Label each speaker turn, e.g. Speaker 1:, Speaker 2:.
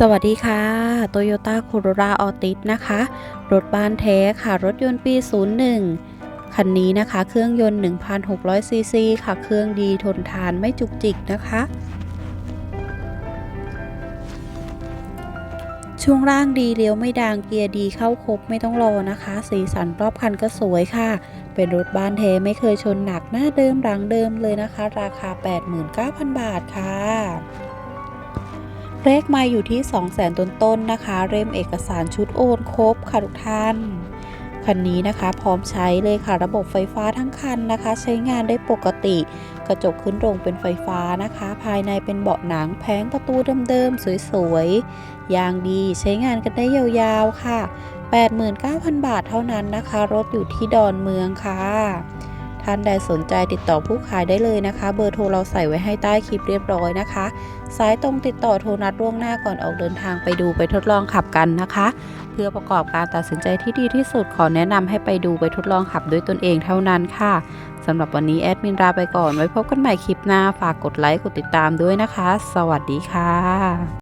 Speaker 1: สวัสดีค่ะ Toyota Corolla Altis นะคะ รถบ้านแท้ค่ะ รถยนต์ปี 01 คันนี้นะคะ เครื่องยนต์ 1,600 ซีซีค่ะ เครื่องดีทนทานไม่จุกจิกนะคะ ช่วงล่างดีเลี้ยวไม่ดังเกียร์ดีเข้าครบไม่ต้องรอนะคะ สีสันรอบคันก็สวยค่ะ เป็นรถบ้านแท้ไม่เคยชนหนักหน้าเดิมหลังเดิมเลยนะคะ ราคา 89,000 บาทค่ะ เลขมาอยู่ที่ 200,000ต้นๆนนะคะเร่มเอกสารชุดโอนครบค่ะทุกท่าน คันนี้นะคะ พร้อมใช้เลยค่ะระบบไฟฟ้าทั้งคันนะคะ ใช้งานได้ปกติ กระจกขึ้นลงเป็นไฟฟ้านะคะ ภายในเป็นเบาะหนังแผงประตูเดิมๆสวยๆยางดีใช้งานกันได้ยาวๆค่ะ 89,000 บาทเท่านั้นนะคะ รถอยู่ที่ดอนเมืองค่ะ ท่านใดสนใจติดต่อผู้ขายได้เลยนะคะ เบอร์โทรเราใส่ไว้ให้ใต้คลิปเรียบร้อยนะคะ สายตรงติดต่อโทรนัดล่วงหน้าก่อนออกเดินทางไปดูไปทดลองขับกันนะคะ เพื่อประกอบการตัดสินใจที่ดีที่สุดขอแนะนำให้ไปดูไปทดลองขับด้วยตนเองเท่านั้นค่ะสำหรับวันนี้แอดมินลาไปก่อนไว้พบกันใหม่คลิปหน้าฝากกดไลค์กดติดตามด้วยนะคะ สวัสดีค่ะ